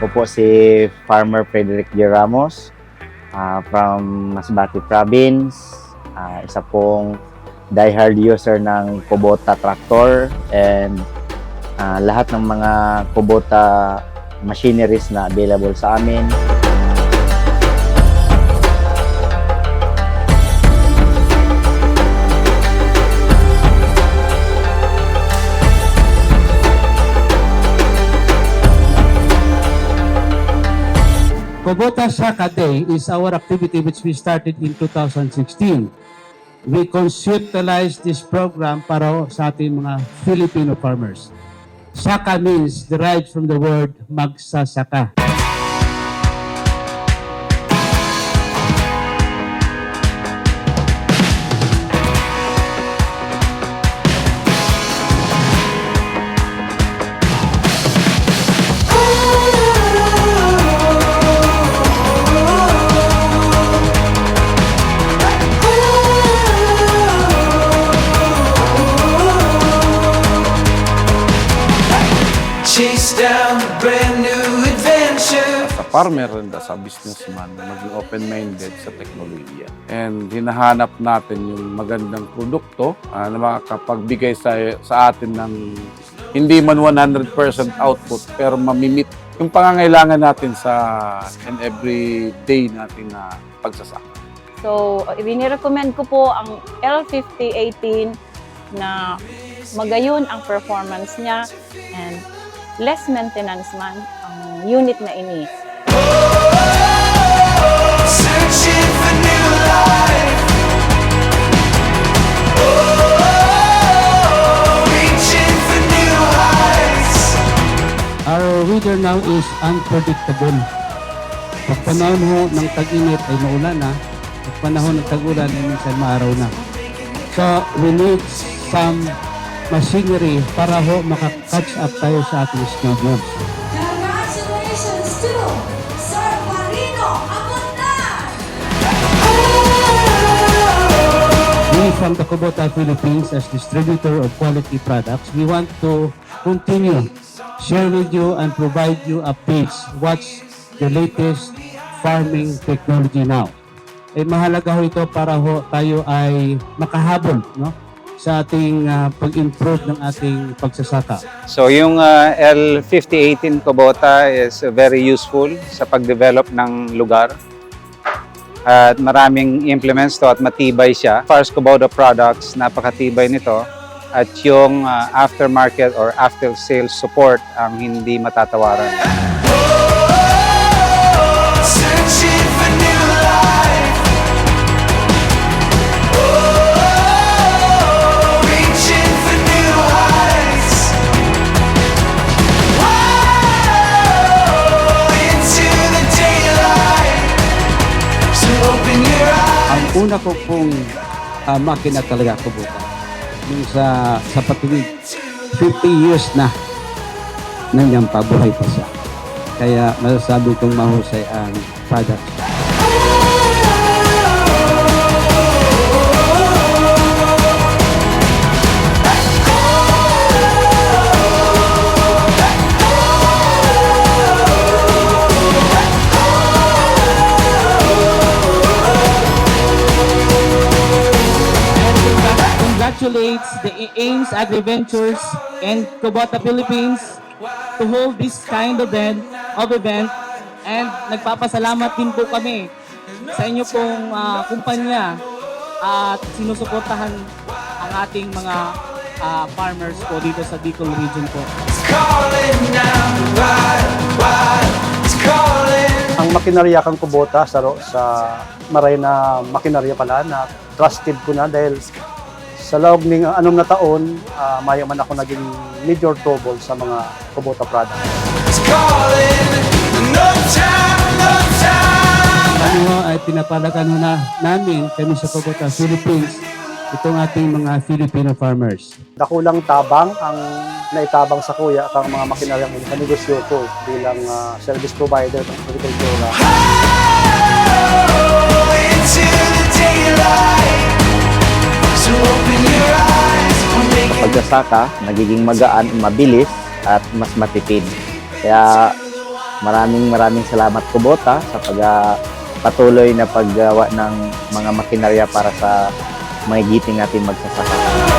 Ako po si Farmer Frederick G. Ramos ah, from Masbate Province. Ah, isa pong diehard user ng Kubota tractor and ah, lahat ng mga Kubota machineries na available sa amin. Kubota Shaka Day is our activity which we started in 2016. We conceptualized this program para sa ating mga Filipino farmers. Shaka means derived from the word magsasaka. Chase down a brand new adventure. sa farmer and as a businessman, maging open-minded sa teknolohiya. And hinahanap natin yung magandang produkto ah, na makakapagbigay sa, sa atin ng hindi man 100% output pero mamimit yung pangangailangan natin sa and every day natin na pagsasaka. So, inirecommend ko po ang L5018 na magayon ang performance niya and less maintenance man ang unit na ini. Searching for new life. Reaching for new heights. Our weather now is unpredictable. Pag panahon ho ng tag-init ay maulan na, pag panahon ng tag-ulan ay minsan maaraw na. So, we need some machinery para ho makakatch up tayo sa ating schedules. Congratulations to Sir Marino Apondan! We from the Kubota Philippines as distributor of quality products, we want to continue share with you and provide you updates. What's the latest farming technology now? Eh mahalaga ho ito para ho tayo ay makahabol no sa ating ah, pag-improve ng ating pagsasaka. So yung uh, L5018 Kubota is uh, very useful sa pag-develop ng lugar. At maraming implements to at matibay siya. As far as Kubota products, napakatibay nito. At yung uh, aftermarket or after sales support ang hindi matatawaran. Una ko pong ah, makina talaga Kubota. Yung sa, sa patuwid, 50 years na nandiyan pa, buhay pa siya. Kaya masasabi kong mahusay ang product. Congratulates the Ames AgriVentures and Kubota Philippines to hold this kind of event, of event and nagpapasalamat din po kami sa inyo pong ah, kumpanya at sinusuportahan ang ating mga ah, farmers po dito sa Bicol region po. Ang makinarya kang kubota sa sa maray na makinarya pala na trusted ko na dahil sa loob ng anong na taon, uh, maya man ako naging major trouble sa mga kubota products. It's calling. No time, no time. Kami ho ay pinapalagan ho na namin kami sa Kubota Philippines itong ating mga Filipino farmers. Dakulang tabang ang naitabang sa kuya at ang mga makinaryang negosyo ko bilang ah, service provider ng agrikultura. Pagsasaka, nagiging magaan, mabilis at mas matipid. Kaya Maraming maraming salamat Kubota sa pag patuloy na paggawa ng mga makinarya para sa mga giting natin magsasaka.